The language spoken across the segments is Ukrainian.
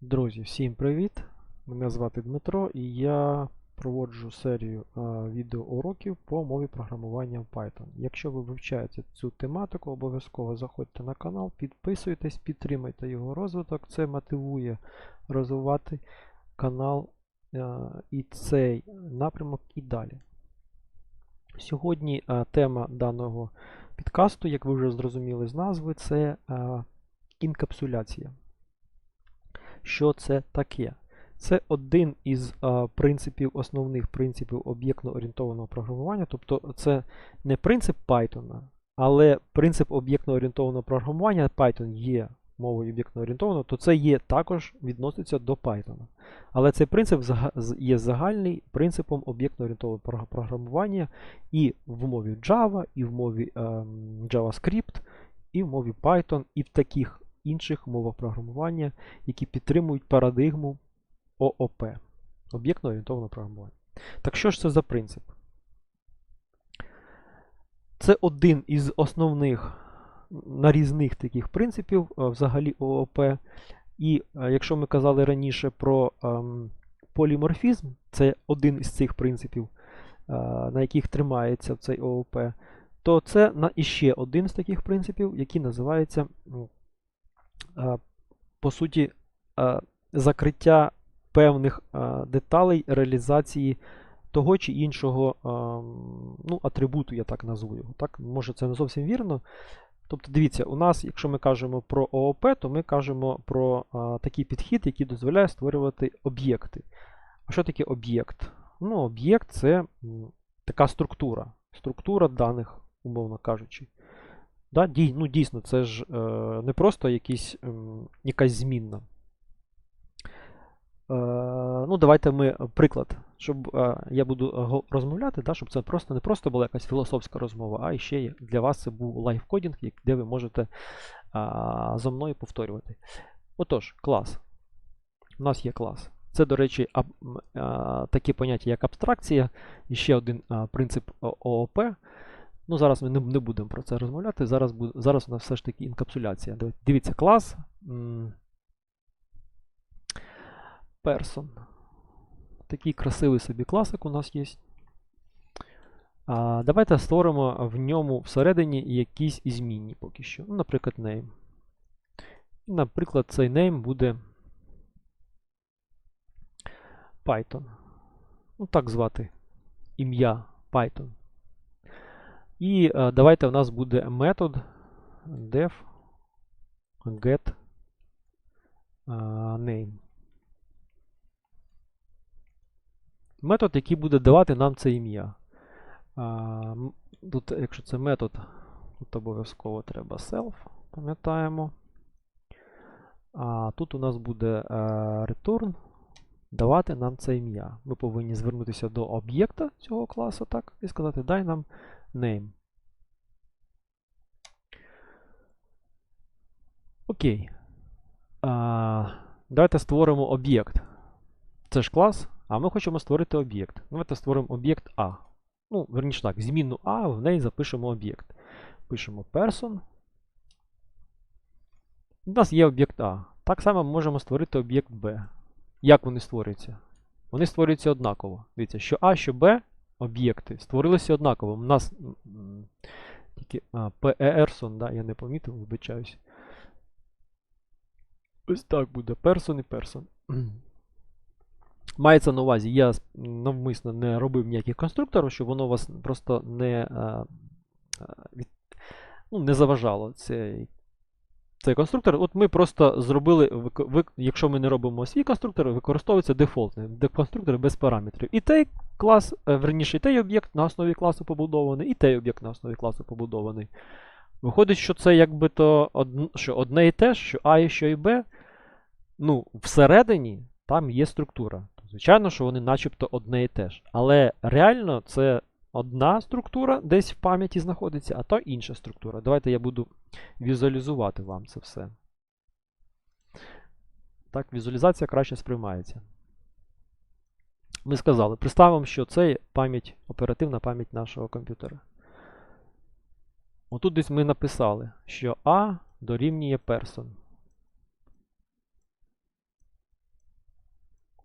Друзі, всім привіт! Мене звати Дмитро і я проводжу серію відеоуроків по мові програмування в Python. Якщо ви вивчаєте цю тематику, обов'язково заходьте на канал, підписуйтесь, підтримайте його розвиток. Це мотивує розвивати канал і цей напрямок і далі. Сьогодні тема даного підкасту, як ви вже зрозуміли з назви, це інкапсуляція. Що це таке? Це один із а, принципів, основних принципів об'єктно-орієнтованого програмування. Тобто це не принцип Python, але принцип об'єктно-орієнтованого програмування Python є мовою об'єктно-орієнтованого, то це є також відноситься до Python. Але цей принцип є загальний принципом об'єктно-орієнтованого програмування і в мові Java, і в мові ем, JavaScript, і в мові Python, і в таких інших мовах програмування, які підтримують парадигму ООП об'єктно орієнтоване програмування. Так що ж це за принцип? Це один із основних нарізних таких принципів взагалі ООП. І якщо ми казали раніше про ем, поліморфізм, це один із цих принципів, е, на яких тримається цей ООП, то це іще один з таких принципів, який називається по суті, закриття певних деталей реалізації того чи іншого ну, атрибуту, я так назву його. Так? Може, це не зовсім вірно. Тобто, дивіться, у нас, якщо ми кажемо про ООП, то ми кажемо про такий підхід, який дозволяє створювати об'єкти. А що таке об'єкт? Ну, Об'єкт це така структура. Структура даних, умовно кажучи. Да, дій, ну, Дійсно, це ж е, не просто якісь, е, якась змінна. Е, ну, Давайте ми приклад, щоб е, я буду розмовляти, да, щоб це просто не просто була якась філософська розмова, а ще для вас це був лайфкодінг, де ви можете е, зо мною повторювати. Отож, клас. У нас є клас. Це, до речі, аб, е, таке поняття, як абстракція, і ще один е, принцип ООП. Ну, Зараз ми не, не будемо про це розмовляти. Зараз зараз у нас все ж таки інкапсуляція. Дивіться, клас. Person. Такий красивий собі класик у нас є. А, Давайте створимо в ньому всередині якісь змінні поки що. Ну, Наприклад, name. І, наприклад, цей name буде Python. Ну, так звати ім'я Python. І е, давайте у нас буде метод def get е, name. Метод, який буде давати нам це ім'я. Е, тут, якщо це метод, тут обов'язково треба self, пам'ятаємо. А тут у нас буде return давати нам це ім'я. Ми повинні звернутися до об'єкта цього класу так, і сказати, дай нам name. Окей. А, Давайте створимо об'єкт. Це ж клас, а ми хочемо створити об'єкт. Давайте створимо об'єкт А. Ну, верніше так, змінну А, в неї запишемо об'єкт. Пишемо person. У нас є об'єкт А. Так само ми можемо створити об'єкт Б. Як вони створюються? Вони створюються однаково. Дивіться, що А, що Б об'єкти створилися однаково. У нас тільки PERSON, да, я не помітив, вибачаюсь. Ось так буде. Person і person. Мається на увазі, я навмисно не робив ніяких конструкторів, щоб воно вас просто не а, ну, не заважало цей цей конструктор. От ми просто зробили, якщо ми не робимо свій конструктор, використовується дефолтний конструктор без параметрів. І той клас, е, верніше, і той об'єкт на основі класу побудований, і той об'єкт на основі класу побудований. Виходить, що це якби то що одне і те, що А і що і Б. Ну, всередині там є структура. Звичайно, що вони начебто одне і те ж. Але реально це одна структура десь в пам'яті знаходиться, а то інша структура. Давайте я буду візуалізувати вам це все. Так, візуалізація краще сприймається. Ми сказали, представимо, що це пам'ять, оперативна пам'ять нашого комп'ютера. Отут десь ми написали, що А дорівнює person.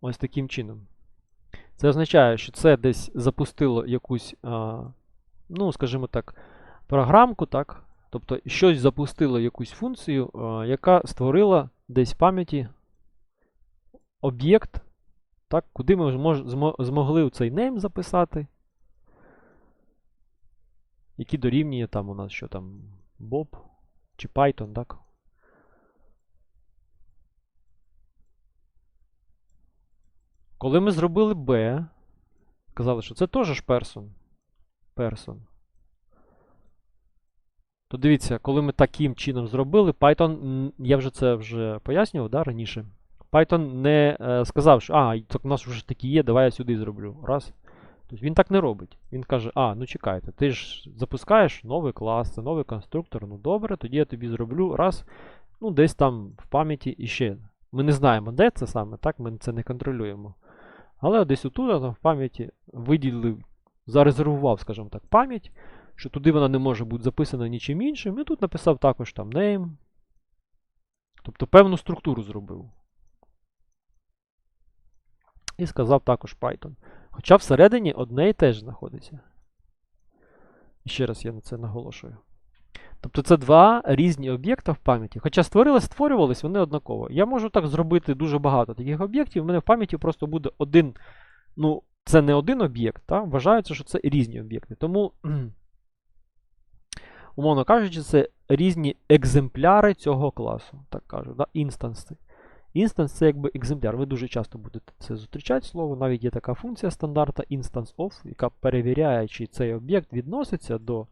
ось таким чином. Це означає, що це десь запустило якусь, ну, скажімо так, програмку, так? Тобто щось запустило якусь функцію, яка створила десь в пам'яті об'єкт, так, куди ми змогли цей name записати, який дорівнює там у нас що там, Bob чи Python, так? Коли ми зробили B, казали, що це теж ж person. Person. То дивіться, коли ми таким чином зробили, Python, я вже це вже пояснював да, раніше. Python не е, сказав, що а, так у нас вже такі є, давай я сюди зроблю. Раз. Тобто він так не робить. Він каже, а, ну чекайте, ти ж запускаєш новий клас, це новий конструктор, ну добре, тоді я тобі зроблю раз, ну десь там в пам'яті іще. Ми не знаємо, де це саме, так, ми це не контролюємо. Але десь отут в пам'яті виділив, зарезервував, скажімо так, пам'ять, що туди вона не може бути записана нічим іншим. І тут написав також там name. Тобто певну структуру зробив. І сказав також Python. Хоча всередині одне і те ж знаходиться. І ще раз я на це наголошую. Тобто це два різні об'єкти в пам'яті. Хоча створились, створювались вони однаково. Я можу так зробити дуже багато таких об'єктів. У мене в пам'яті просто буде один. Ну, це не один об'єкт, вважається, що це різні об'єкти. Тому, умовно кажучи, це різні екземпляри цього класу. Так кажу, да? інстанси. Інстанс це якби екземпляр. Ви дуже часто будете це зустрічати слово. Навіть є така функція стандарта instance of, яка перевіряє, чи цей об'єкт відноситься до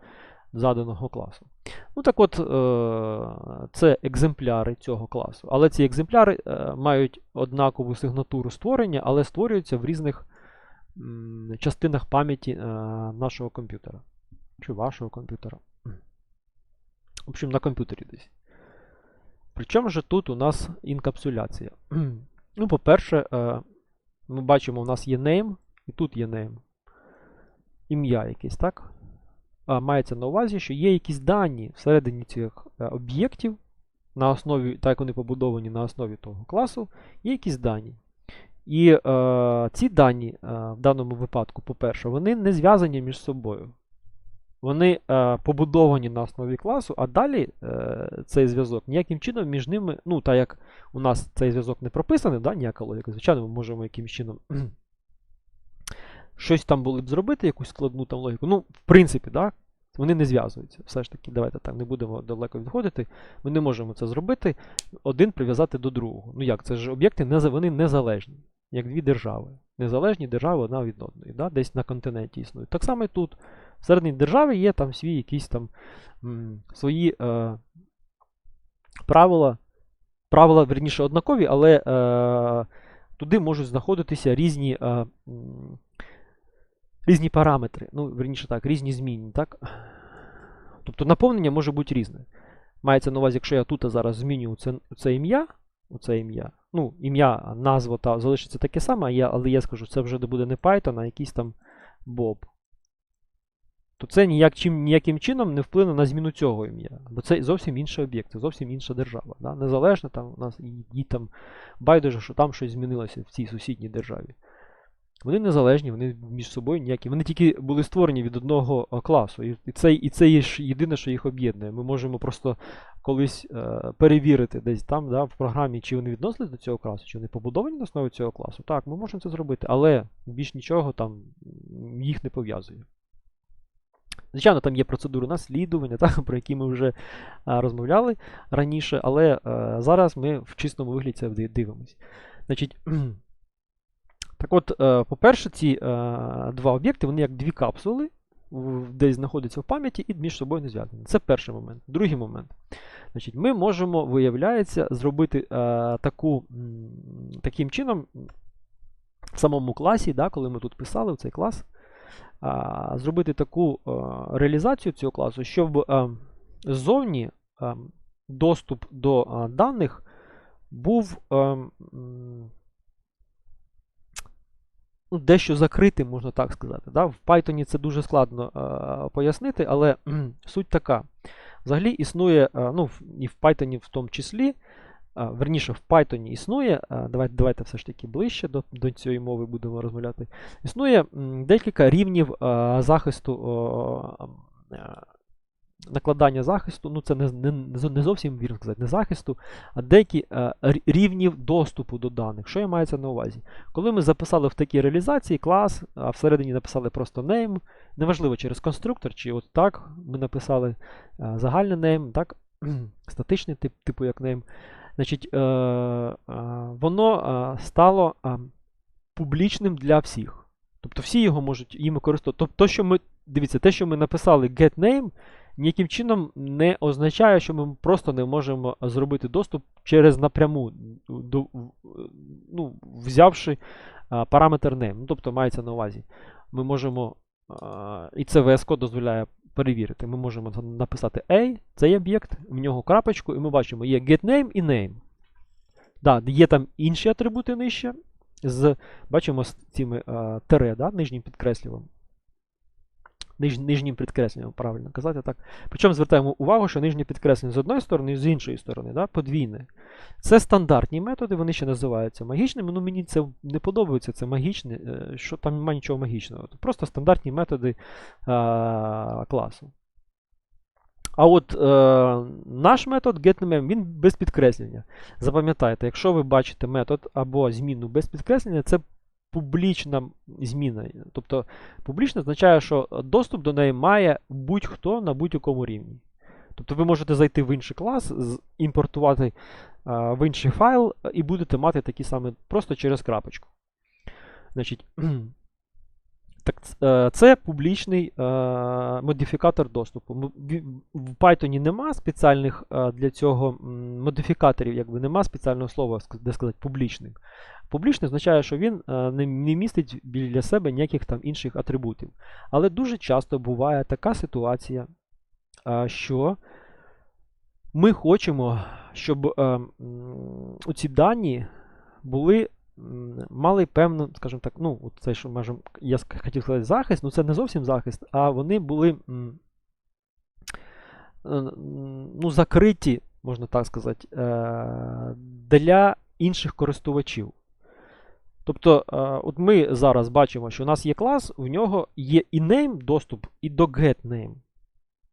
заданого класу. Ну так от, е, це екземпляри цього класу. Але ці екземпляри е, мають однакову сигнатуру створення, але створюються в різних частинах пам'яті е, нашого комп'ютера. Чи вашого комп'ютера. В общем, на комп'ютері десь. Причому же тут у нас інкапсуляція. ну, по-перше, ми бачимо, у нас є name, і тут є name. Ім'я якесь, так? А, мається на увазі, що є якісь дані всередині цих е, об'єктів, на основі, так як вони побудовані на основі того класу, є якісь дані. І е, ці дані е, в даному випадку, по-перше, вони не зв'язані між собою. Вони е, побудовані на основі класу, а далі е, цей зв'язок ніяким чином між ними, ну, так як у нас цей зв'язок не прописаний, да, ніяка логіка, звичайно, ми можемо якимось чином щось там було б зробити, якусь складну там логіку. Ну, в принципі, да, вони не зв'язуються. Все ж таки, давайте так, не будемо далеко відходити. Ми не можемо це зробити, один прив'язати до другого. Ну як, це ж об'єкти вони незалежні, як дві держави. Незалежні держави одна від одної, да, десь на континенті існують. Так само і тут. Всередині держави є там свої якісь там м, свої е, правила. Правила, верніше, однакові, але е, туди можуть знаходитися різні е, різні параметри. Ну, верніше так, різні змінні. так? Тобто наповнення може бути різне. Мається на увазі, якщо я тут зараз змінюю це, це ім'я, оце ім'я, ну, ім'я, назва та залишиться таке саме, але я скажу, це вже буде не Python, а якийсь там Bob то це ніяк, чим, ніяким чином не вплине на зміну цього ім'я. Бо це зовсім інший об'єкт, це зовсім інша держава. Да? Незалежно там у нас їй там байдуже, що там щось змінилося в цій сусідній державі. Вони незалежні, вони між собою ніякі. Вони тільки були створені від одного класу. І це і це є єдине, що їх об'єднує. Ми можемо просто колись е, перевірити десь там да, в програмі, чи вони відносились до цього класу, чи вони побудовані на основі цього класу. Так, ми можемо це зробити, але більш нічого там їх не пов'язує. Звичайно, там є процедури наслідування, так, про які ми вже а, розмовляли раніше, але а, зараз ми в чистому вигляді це дивимося. Значить, Так от, по-перше, ці два об'єкти, вони як дві капсули, десь знаходяться в пам'яті і між собою не зв'язані. Це перший момент. Другий момент. Значить, Ми можемо, виявляється, зробити таку, таким чином в самому класі, да, коли ми тут писали в цей клас зробити таку реалізацію цього класу, щоб ззовні доступ до даних був дещо закритим, можна так сказати. Да? В Python це дуже складно пояснити, але суть така. Взагалі існує, ну, і в Python в тому числі, а, верніше, в Python існує, а, давайте, давайте все ж таки ближче до, до цієї мови будемо розмовляти. Існує декілька рівнів захисту, накладання захисту, ну це не, не, не зовсім вірно сказати, не захисту, а деякі рі- рівнів доступу до даних. Що я це на увазі? Коли ми записали в такій реалізації клас, а всередині написали просто name, неважливо через конструктор, чи от так ми написали а, загальний name, так, статичний тип, типу як name, значить, е, е, воно е, стало е, публічним для всіх. Тобто всі його можуть їм використовувати. Тобто, то, що ми, дивіться, те, що ми написали getName, ніяким чином не означає, що ми просто не можемо зробити доступ через напряму, до, ну, взявши а, параметр name. Ну, тобто мається на увазі. Ми можемо, а, і це VS Code дозволяє перевірити. Ми можемо написати A, цей об'єкт, в нього крапочку, і ми бачимо, є getName і name. Да, є там інші атрибути нижче, з, бачимо з цими а, тире, да, нижнім підкреслюванням. Ниж, нижнім підкресленням, правильно казати так. Причому звертаємо увагу, що нижнє підкреслення з одної сторони і з іншої сторони, да, подвійне. Це стандартні методи, вони ще називаються магічними. Ну мені це не подобається, це магічне, е, що там немає нічого магічного. Просто стандартні методи а, класу. А от е, наш метод getName, він без підкреслення. Запам'ятайте, якщо ви бачите метод або зміну без підкреслення, це публічна зміна. Тобто публічна означає, що доступ до неї має будь-хто на будь-якому рівні. Тобто ви можете зайти в інший клас, імпортувати е, в інший файл і будете мати такі самі просто через крапочку. Значить, так, е, це публічний е, модифікатор доступу. В Python нема спеціальних е, для цього модифікаторів, якби нема спеціального слова, де сказати публічний. Публічний означає, що він не, містить біля себе ніяких там інших атрибутів. Але дуже часто буває така ситуація, що ми хочемо, щоб ці дані були, мали певну, скажімо так, ну, це, що можем, я хотів сказати захист, ну це не зовсім захист, а вони були ну, закриті, можна так сказати, е, для інших користувачів. Тобто, е, от ми зараз бачимо, що у нас є клас, в нього є і name доступ, і до getName.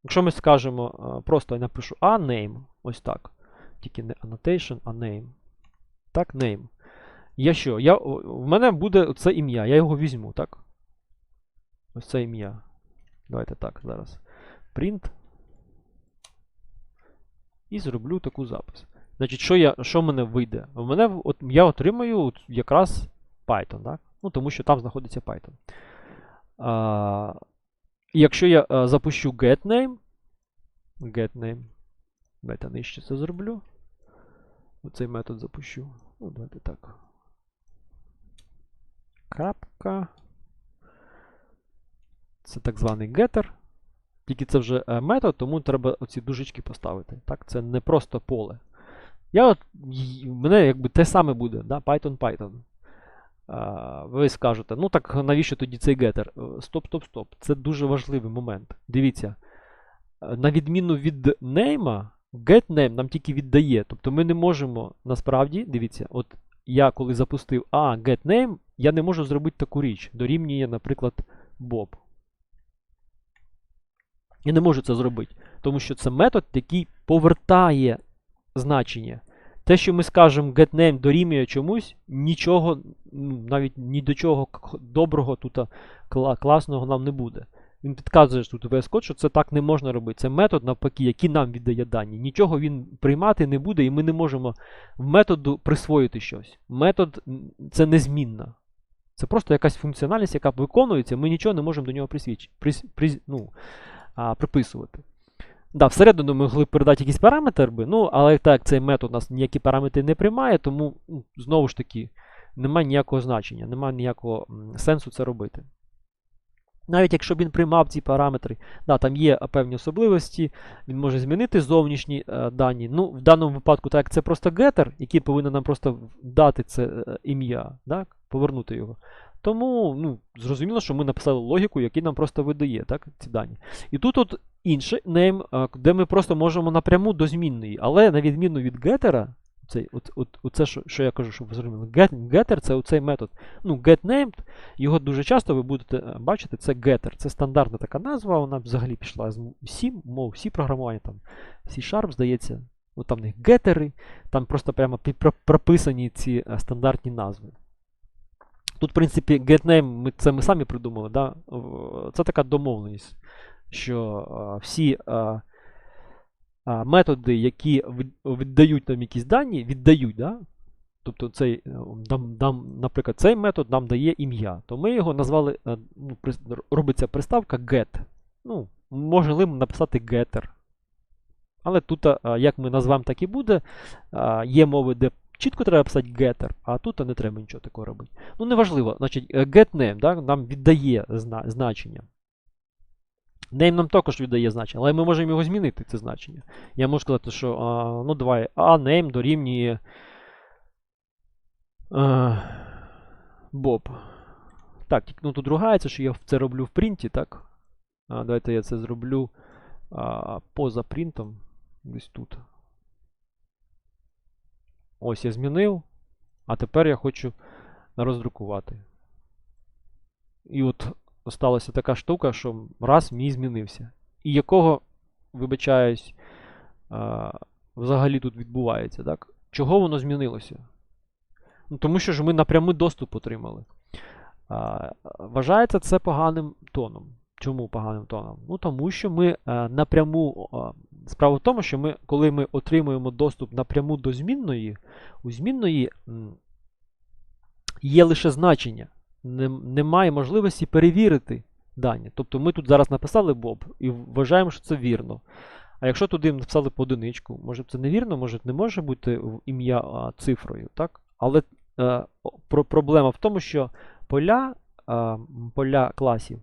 Якщо ми скажемо, е, просто я напишу a name, ось так. Тільки не annotation, а name. Так, name. Я що? Я, в мене буде це ім'я, я його візьму, так? Ось це ім'я. Давайте так, зараз. Print. І зроблю таку запис. Значить, що, я, що в мене вийде? В мене от, я отримаю от якраз Python, так? Ну, тому що там знаходиться Python. А, якщо я а, запущу getName, getName, давайте нижче це зроблю. Оцей метод запущу. Ну, давайте так. Крапка. Це так званий getter. Тільки це вже е, метод, тому треба оці дужечки поставити. Так? Це не просто поле. Я от, мене якби те саме буде, да? Python Python. А, ви скажете, ну так навіщо тоді цей getter? Е, Стоп, стоп, стоп. Це дуже важливий момент. Дивіться. е, На відміну від нейма, getName нам тільки віддає. Тобто ми не можемо насправді, дивіться, от я коли запустив а, getName, я не можу зробити таку річ. Дорівнює, наприклад, Bob. Я не можу це зробити, тому що це метод, який повертає значення. Те, що ми скажемо getName дорівнює чомусь, нічого, ну, навіть ні до чого доброго тут класного нам не буде. Він підказує тут VS Code, що це так не можна робити. Це метод, навпаки, який нам віддає дані. Нічого він приймати не буде, і ми не можемо в методу присвоїти щось. Метод це незмінна. Це просто якась функціональність, яка виконується, ми нічого не можемо до нього присвіч, прис, прис, ну, а, приписувати. Да, всередину ми могли б передати якийсь параметр, би, ну, але так цей метод у нас ніякі параметри не приймає, тому ну, знову ж таки немає ніякого значення, немає ніякого сенсу це робити. Навіть якщо б він приймав ці параметри, да, там є певні особливості, він може змінити зовнішні е, дані. Ну, в даному випадку, так як це просто getter, який повинен нам просто дати це е, ім'я, так, повернути його. Тому ну, зрозуміло, що ми написали логіку, який нам просто видає так, ці дані. І тут от інший name, е, де ми просто можемо напряму до змінної. Але на відміну від гетера, Цей, от, оце, що, що я кажу, щоб ви зрозуміли. Get, getter це оцей метод. Ну, getNamed, його дуже часто ви будете е, бачити, це getter. Це стандартна така назва, вона взагалі пішла з всі мов, всі програмування там. C-Sharp, здається, от там в них гетери, там просто прямо прописані ці е, стандартні назви. Тут, в принципі, getName, ми, це ми самі придумали. Да? Це така домовленість, що е, всі методи, які віддають нам якісь дані, віддають, да? тобто цей, е, нам, нам, наприклад, цей метод нам дає ім'я, то ми його назвали, е, ну, робиться приставка get. Ну, можемо написати getter. Але тут, е, як ми назвемо, так і буде. Е, Є мови, де чітко треба писати getter, а тут не треба нічого такого робити. Ну, неважливо, значить, е, getName да, нам віддає значення. Name нам також віддає значення, але ми можемо його змінити, це значення. Я можу сказати, що а, ну давай, а name дорівнює а, Bob. Так, ну, тут ругається, що я це роблю в принті, так? А, давайте я це зроблю а, поза принтом. Десь тут. Ось я змінив. А тепер я хочу роздрукувати. І от сталася така штука, що раз мій змінився. І якого, вибачаюсь, взагалі тут відбувається, так? Чого воно змінилося? Ну, тому що ж ми напряму доступ отримали. Вважається це поганим тоном. Чому поганим тоном? Ну тому що ми е, напряму. справа в тому, що ми, коли ми отримуємо доступ напряму до змінної, у змінної є лише значення. Нем- Немає можливості перевірити дані. Тобто ми тут зараз написали Bob і вважаємо, що це вірно. А якщо туди написали по одиничку, може це невірно, може не може бути ім'я цифрою, так? Але е, про, проблема в тому, що поля, е, поля класів,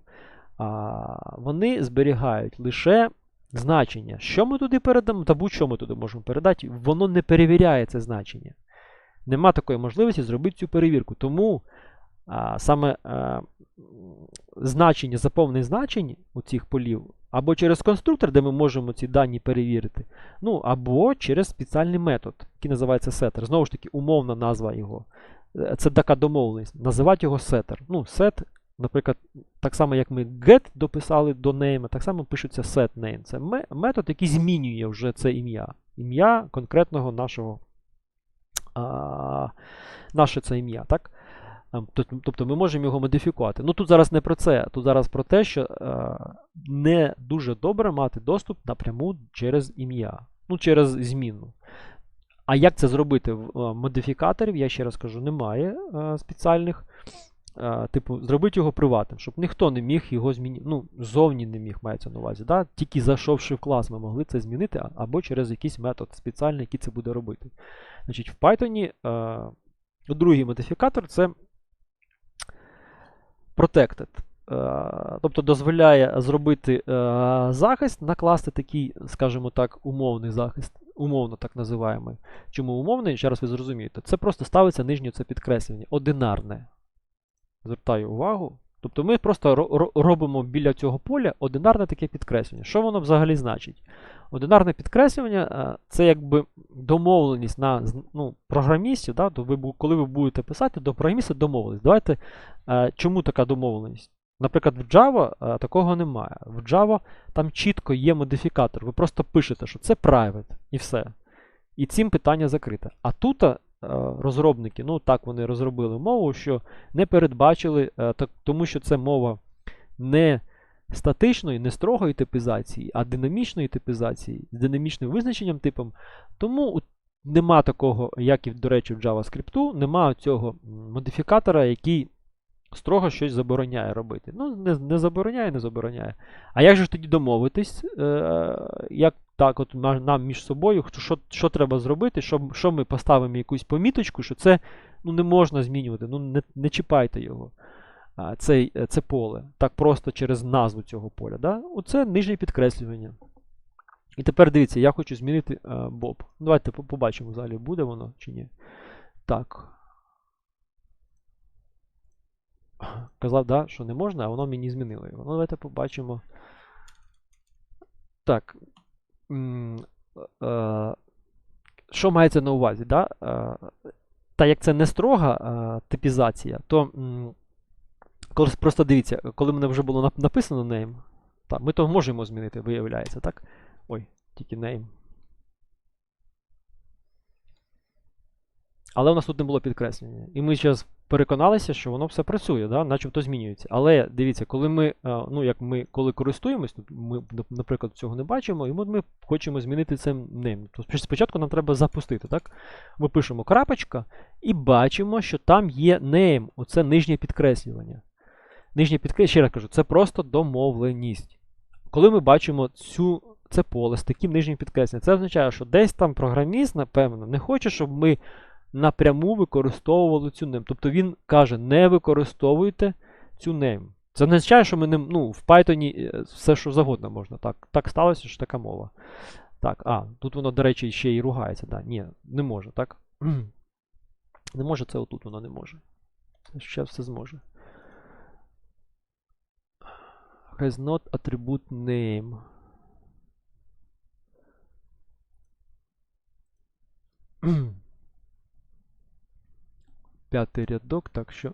а, вони зберігають лише значення. Що ми туди передамо, та будь-що ми туди можемо передати, воно не перевіряє це значення. Нема такої можливості зробити цю перевірку. Тому саме значення, заповнення значень у цих полів, або через конструктор, де ми можемо ці дані перевірити, ну, або через спеціальний метод, який називається setter. Знову ж таки, умовна назва його. Е, Це така домовленість. Називати його setter. Ну, set, наприклад, так само, як ми get дописали до name, так само пишеться setName. Це метод, який змінює вже це ім'я. Ім'я конкретного нашого а, наше це ім'я, так? Ем, тоб- Тобто ми можемо його модифікувати. Ну тут зараз не про це. Тут зараз про те, що е, не дуже добре мати доступ напряму через ім'я, ну через зміну. А як це зробити е, модифікаторів, я ще раз кажу, немає е, спеціальних. Типу, зробити його приватним, щоб ніхто не міг його змінити. Ну, зовні не міг мається на увазі. Да? Тільки зайшовши в клас, ми могли це змінити, або через якийсь метод спеціальний, який це буде робити. Значить, в Python е, другий модифікатор це protected. Е, тобто дозволяє зробити е, захист, накласти такий, скажімо так, умовний захист, умовно так називаємо. Чому умовний? Ще раз ви зрозумієте. Це просто ставиться нижнє це підкреслення, одинарне. Звертаю увагу. Тобто ми просто ро- ро- робимо біля цього поля одинарне таке підкреслення. Що воно взагалі значить? Одинарне підкреслювання е, це якби домовленість на ну, програмістів. Да? То ви, коли ви будете писати, до програміста домовленість. Давайте, е, чому така домовленість? Наприклад, в Java е, такого немає. В Java там чітко є модифікатор. Ви просто пишете, що це private і все. І цим питання закрите. А тут розробники, ну так вони розробили мову, що не передбачили, тому що це мова не статичної, не строгої типізації, а динамічної типізації з динамічним визначенням типом. Тому нема такого, як і, до речі, в JavaScript, нема цього модифікатора, який строго щось забороняє робити. Ну, не, не забороняє, не забороняє. А як же ж тоді домовитись? Е, як так, от на- нам між собою, що, що треба зробити, що, що ми поставимо якусь поміточку, що це ну, не можна змінювати, ну не, не чіпайте його. Цей, е, це поле. Так просто через назву цього поля. Да? Оце нижнє підкреслювання. І тепер дивіться, я хочу змінити е, Bob. Давайте побачимо взагалі, буде воно чи ні. Так. Казав, да, що не можна, а воно мені змінило його. Ну, давайте побачимо. Так. Е, що мається на увазі? Да? Та як це не строга типізація, то коли, просто дивіться, коли мене вже було написано name, так, ми то можемо змінити, виявляється, так? Ой, тільки name. Але у нас тут не було підкреслення. І ми зараз переконалися, що воно все працює, да? начебто змінюється. Але дивіться, коли ми, е, ну, як ми коли користуємось, ми, наприклад, цього не бачимо, і ми хочемо змінити це name. То споч- спочатку нам треба запустити. так? Ми пишемо крапочка і бачимо, що там є name, оце нижнє підкреслювання. Нижнє підкреслювання, ще раз кажу, це просто домовленість. Коли ми бачимо цю, це поле з таким нижнім підкресленням, це означає, що десь там програміст, напевно, не хоче, щоб ми напряму використовували цю name. Тобто він каже, не використовуйте цю name. Це не означає, що ми не, ну, в Python е, все, що завгодно можна. Так, так сталося, що така мова. Так, а, тут воно, до речі, ще і ругається. Да. Ні, не може, так? Не може, це отут воно не може. Це ще все зможе. Has not attribute name. П'ятий рядок, так що.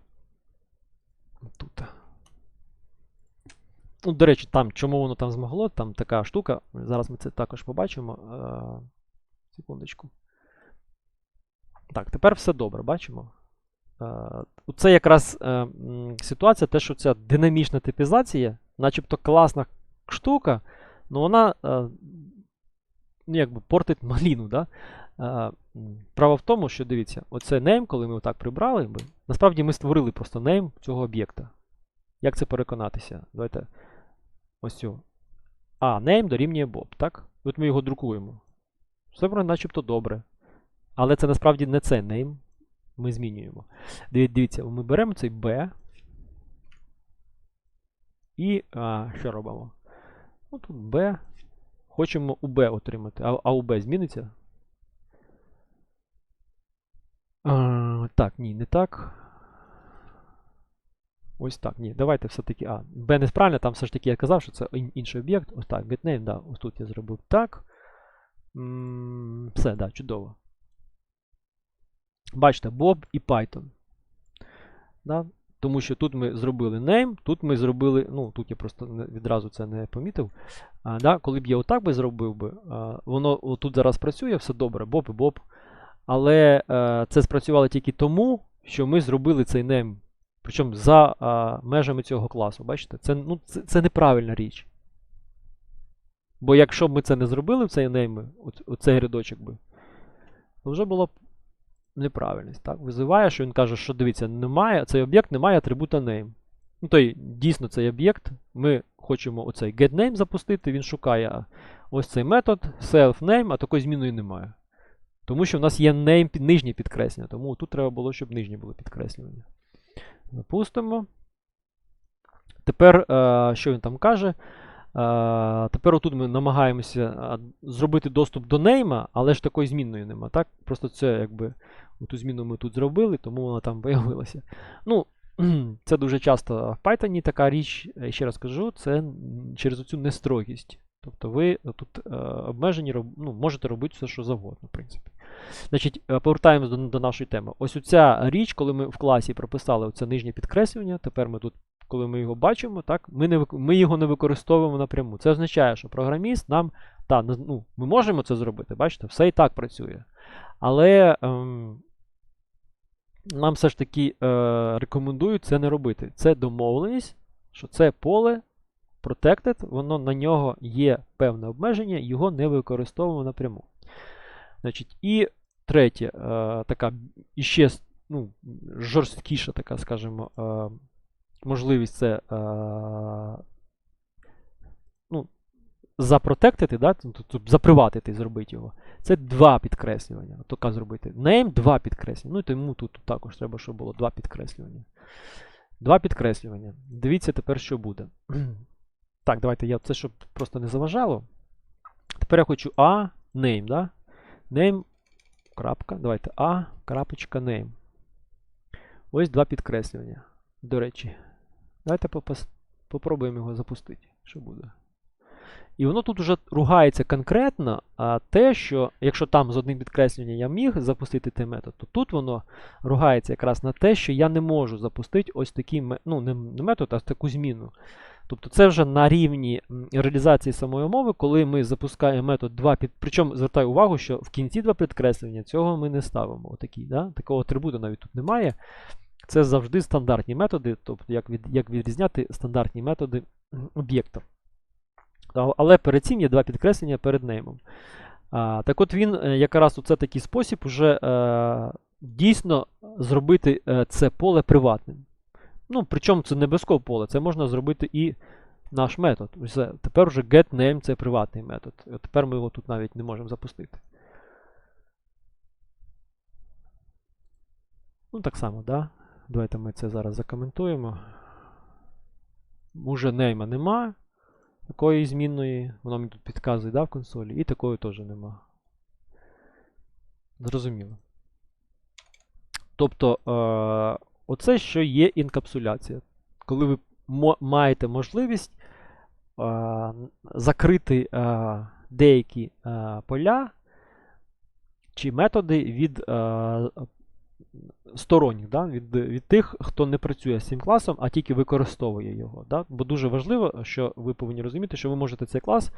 Тут. Ну, до речі, там, чому воно там змогло, там така штука. Зараз ми це також побачимо. Е, секундочку. Так, тепер все добре, бачимо. Е, Це якраз е, ситуація, те, що ця динамічна типізація, начебто класна штука, але вона е, ну, якби портить маліну. Да? Е, Право в тому, що дивіться, оце name, коли ми отак прибрали, би, насправді ми створили просто name цього об'єкта. Як це переконатися? Давайте ось цю. А, name дорівнює Bob, так? От ми його друкуємо. Все начебто добре. Але це насправді не це name. Ми змінюємо. Дивіться, ми беремо цей B. І а, що робимо? Ну, тут B. Хочемо у B отримати. А, а у B зміниться? А, так, ні, не так. Ось так. Ні, давайте все-таки. А, B несправильно, там все ж таки я казав, що це ін- інший об'єкт. Ось так, getName, да, ось тут я зробив так. М, Все, да, чудово. Бачите, Bob і Python. Да? Тому що тут ми зробили name, тут ми зробили. Ну, тут я просто відразу це не помітив. А, да? Коли б я отак би зробив би, а, воно тут зараз працює, все добре, Bob і Bob. Але е, це спрацювало тільки тому, що ми зробили цей name. Причому за а, межами цього класу. Бачите? Це, ну, це, це неправильна річ. Бо якщо б ми це не зробили в цей name, оц- оцей рядочок би, то вже було б неправильність. Так? Визиває, що він каже, що дивіться, немає, цей об'єкт не має атрибута name. Ну, той, дійсно, цей об'єкт, ми хочемо оцей getName запустити, він шукає ось цей метод self-name, а такої зміною немає. Тому що в нас є name нижнє підкреслення, тому тут треба було, щоб нижнє було підкреслювання. Запустимо. Тепер, е, що він там каже? Е, тепер отут ми намагаємося е, зробити доступ до нейма, але ж такої змінної нема. Так? Просто це якби ту зміну ми тут зробили, тому вона там виявилася. Ну, це дуже часто в Python така річ, ще раз кажу, це через цю нестрогість. Тобто ви тут е, обмежені ну, можете робити все, що завгодно, в принципі. Значить, е, повертаємось до, до нашої теми. Ось оця річ, коли ми в класі прописали оце нижнє підкреслювання, тепер ми тут, коли ми його бачимо, так, ми, не, ми його не використовуємо напряму. Це означає, що програміст нам, та, ну, ми можемо це зробити, бачите, все і так працює. Але ем, нам все ж таки е, рекомендують це не робити. Це домовленість, що це поле protected, воно на нього є певне обмеження, його не використовуємо напряму. Значить, і третє, е, така іще ну, жорсткіша, така, скажімо, е, можливість це е, ну, запротектити, да? тобто заприватити, зробити його. Це два підкреслювання. Така зробити. Name два підкреслювання. Ну і тому тут також треба, щоб було два підкреслювання. Два підкреслювання. Дивіться тепер, що буде. Так, давайте я це, щоб просто не заважало. Тепер я хочу A, name, да? Name, крапка, давайте A, крапочка, name. Ось два підкреслювання. До речі. Давайте попробуємо його запустити. Що буде? І воно тут вже ругається конкретно, а те, що якщо там з одним підкресленням я міг запустити той метод, то тут воно ругається якраз на те, що я не можу запустити ось такий ну, не, метод, а таку зміну. Тобто це вже на рівні реалізації самої умови, коли ми запускаємо метод 2 під. Причому звертаю увагу, що в кінці два підкреслення цього ми не ставимо. Отакий, да? Такого атрибуту навіть тут немає. Це завжди стандартні методи, тобто як, від, як відрізняти стандартні методи об'єкта. Але перед цим є два підкреслення перед неймом. А, так от він е, якраз у це такий спосіб уже е, дійсно зробити е, це поле приватним. Ну, причому це не обов'язково поле, це можна зробити і наш метод. Ось це. Тепер вже getName це приватний метод. От тепер ми його тут навіть не можемо запустити. Ну, так само, да? Давайте ми це зараз закоментуємо. Уже нейма нема. Такої змінної. Воно мені тут підказує да, в консолі. І такої теж нема. Зрозуміло. Тобто, е, оце що є інкапсуляція. Коли ви маєте можливість е, закрити е, деякі е, поля чи методи від е, сторонніх, да? від, від тих, хто не працює з цим класом, а тільки використовує його. Да? Бо дуже важливо, що ви повинні розуміти, що ви можете цей клас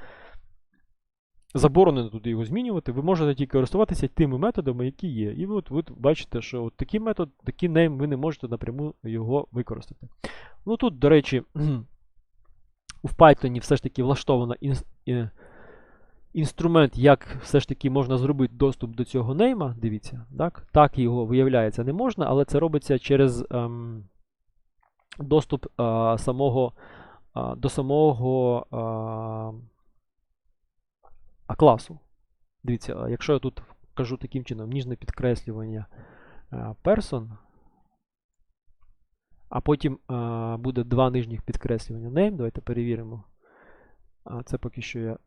заборонено туди його змінювати, ви можете тільки користуватися тими методами, які є. І от, ви бачите, що от такий метод, такий нейм, ви не можете напряму його використати. Ну тут, до речі, в Python все ж таки влаштовано інс- е, інструмент, як все ж таки можна зробити доступ до цього нейма. Дивіться, так, так його виявляється не можна, але це робиться через ем, доступ е, самого, е, до самого е, класу. Дивіться, якщо я тут кажу таким чином ніжне підкреслювання е, person, а потім е, буде два нижніх підкреслювання name, давайте перевіримо. Це поки що я.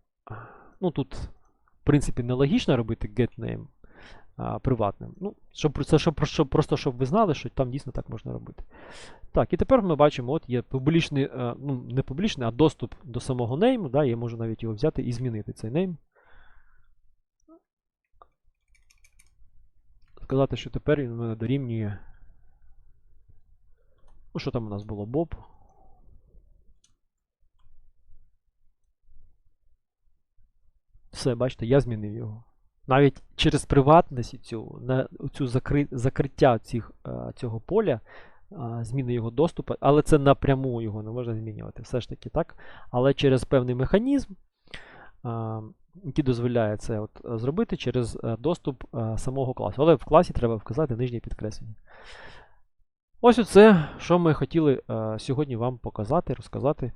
Ну тут, в принципі, нелогічно робити getName а, приватним. Ну, щоб, це щоб, щоб, просто щоб ви знали, що там дійсно так можна робити. Так, і тепер ми бачимо, от є публічний, е, ну, не публічний, а доступ до самого нейму. Да, я можу навіть його взяти і змінити цей нейм. Сказати, що тепер він у мене дорівнює. Ну, що там у нас було? Боб. Все, бачите, я змінив його. Навіть через приватність цю, на цю закри, закриття цих, е, цього поля, е, зміни його доступу, але це напряму його не можна змінювати. Все ж таки так. Але через певний механізм, е, який дозволяє це от, зробити через доступ самого класу. Але в класі треба вказати нижнє підкреслення. Ось оце, що ми хотіли сьогодні вам показати, розказати.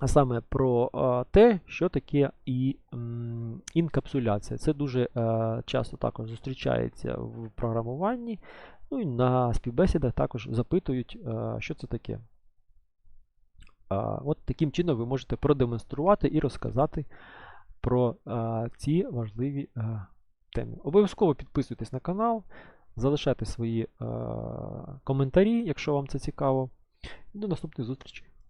А саме про е, те, що таке і інкапсуляція. Це дуже е, часто також зустрічається в програмуванні. Ну і на співбесідах також запитують, е, що це таке. От таким чином ви можете продемонструвати і розказати про ці важливі теми. Обов'язково підписуйтесь на канал, залишайте свої коментарі, якщо вам це цікаво. До наступних зустрічей.